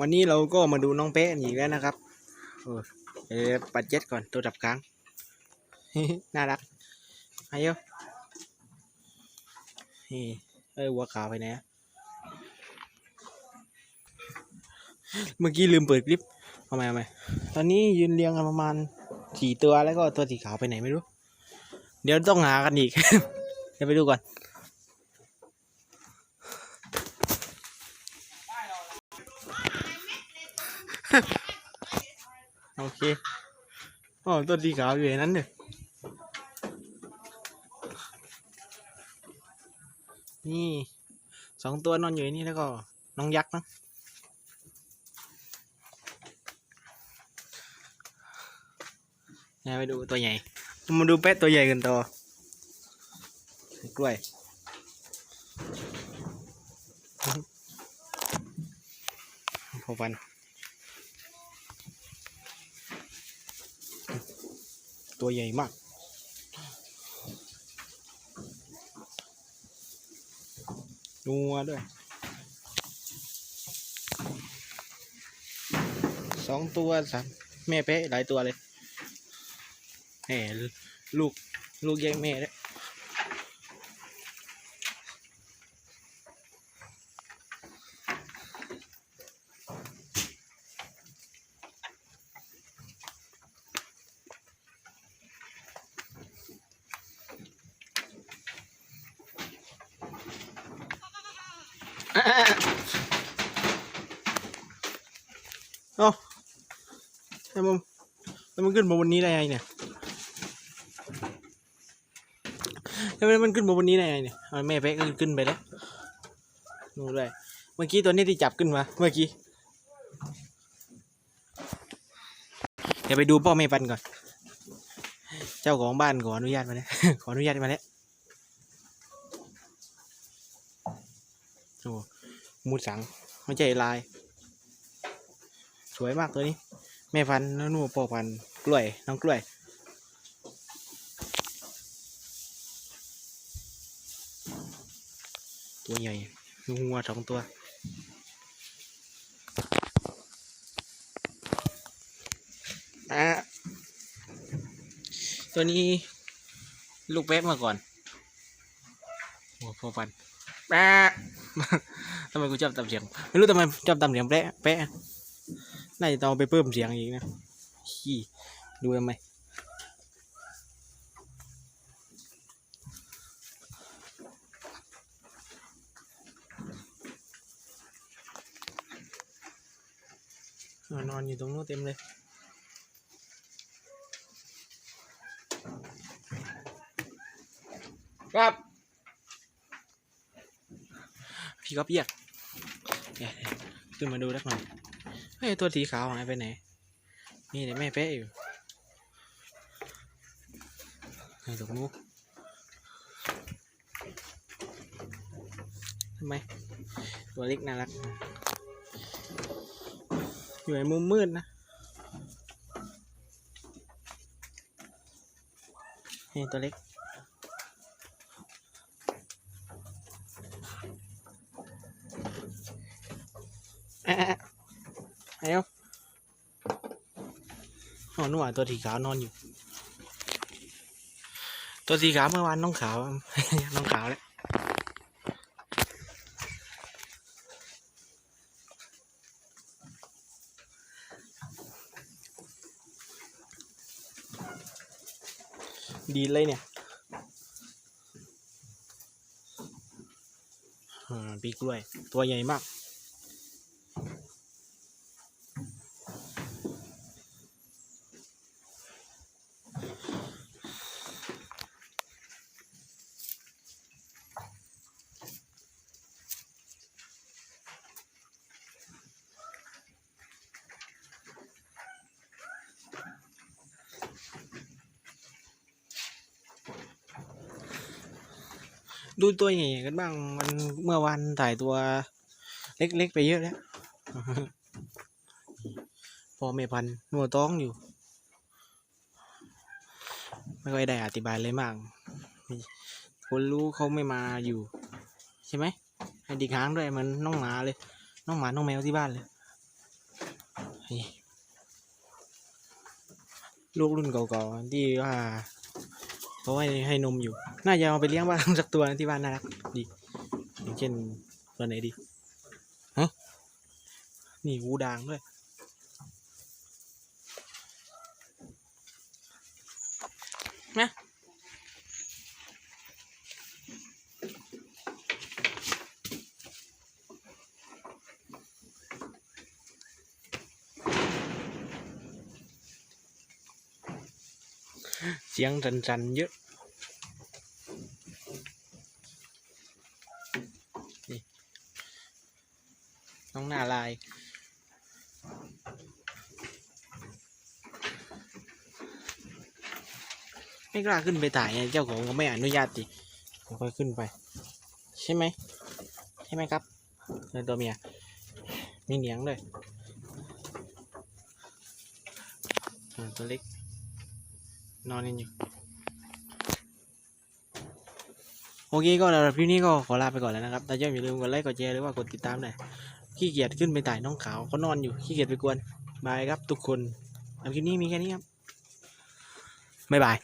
วันนี้เราก็มาดูน้องเป๊ะอีกแล้วนะครับเออปัดเจ็ดก่อนตัวดับกลาง น่ารักอายุนี่เอ้ยวัวขาวไปไหนเมื่อกี้ลืมเปิดคลิปเอาไมเอาไมตอนนี้ยืนเรียงกันประมาณสี่ตัวแล้วก็ตัวสีขาวไปไหนไม่รู้ เดี๋ยวต้องหากันอีก เดี๋ยวไปดูก่อน โอเคอ๋อตัวสีขาวอยู่ในนั้นเลยนี่สองตัวนอนอยู่ในนี่แล้วก็น้องยักษ์นะนี่ไปดูตัวใหญ่ มาดูเป็ดตัวใหญ่กันต่อกล้วยพอฟัน ตัวใหญ่มาก นัวด้วยสองตัวสามแม่เป๊ะหลายตัวเลยแหมลูก ลูกแย่งแม่เลย เอ้าแต่มันแต่มันขึ้นมาบนนี้ได้ไงเนี่ยทำไมมันขึ้นมาบนนี้ได้ไงเนี่ยเอาแม่เป๊ะก็ขึ้นไปแล้วนู่นด้วยเมื่อกี้ตัวนี้ที่จับขึ้นมา เมื่อกี้เดี๋ยวไปดูพ่อแม่ปันก่อน เจ้าของบ้านขออนุญาตมาแล้วขออนุญาตมาแล้วโอ้ มูดสังไม่ใช่ลาย สวยมากตัวนี้ แม่พันธุ์แล้วนู่นพ่อพันธุ์กล้วยน้องกล้วยตัวใหญ่ลูกงัวสองตัว อะ ตัวนี้ลูกเป๊ะมาก่อนโอ้พ่อพันธุ์แป๊ะำไมกูชอบตำเสียง ไม่รู้ทำไมชอบตำเสียงแป๊ะแป๊ะน่าจะต้องไปเพิ่มเสียงอีกนะขี้ดูทำไมนอนอยู่ตรงนู้นเต็มเลยครับ พี่ก็เปียกเนี่ย ขึ้นมาดูสักหน่อยเฮ้ยตัวสีขาวหายไปไหน นี่เดี๋ยวแม่เป๊ะอยู่ไอ้ตรงนู้ทำไม ตัวเล็กน่ารัก อยู่ในมุมมืดนะนี่ตัวเล็ก แอะแอะไอ้เอ้า อ๋อนู่นอะตัวสีขาวนอนอยู่ ตัวสีขาวเมื่อวานน้องขาว น้องขาวแล้วดีเลยเนี่ยปีกล้วย ตัวใหญ่มาก ดูตัวใหญ่กันบ้างมันเมื่อวันถ่ายตัวเล็กๆไปเยอะแล้วพอเมพันหนัวต้องอยู่ ไม่ค่อยได้อธิบายเลยมาก คนรู้เขาไม่มาอยู่ ใช่ไหมให้ดีค้างด้วยเหมือนน้องหมาเลย น้องหมา น้องแมวที่บ้านเลยลูกรุ่นเก่าๆที่ว่า เขาให้ให้นมอยู่ น่าจะเอาไปเลี้ยงบ้างสักตัวนะที่บ้านน่ารักดี อย่างเช่นตัวไหนดีฮะนี่วูดางด้วยนะ เสียงรันๆเยอะนี่น้องหน้าลายไม่กล้าขึ้นไปถ่ายไงเจ้าของก็ไม่อนุญาตดิค่อยขึ้นไป ใช่ไหมใช่ไหมครับตัวเมียมีเหนียงด้วยตัวเล็ก อนกันอยู่โอเคก็สำหรับคลิปนี้ก็ขอลาไปก่อนแล้วนะครับถ้าชอบอย่าลืมกดไลค์กดแชร์หรือว่ากดติดตามหน่อยขี้เกียจขึ้นไปถ่น้องขาวเขานอนอยู่ขี้เกียจไปกวนบายครับทุกคนสำหรับคลิปนี้มีแค่นี้ครับบ๊ายบาย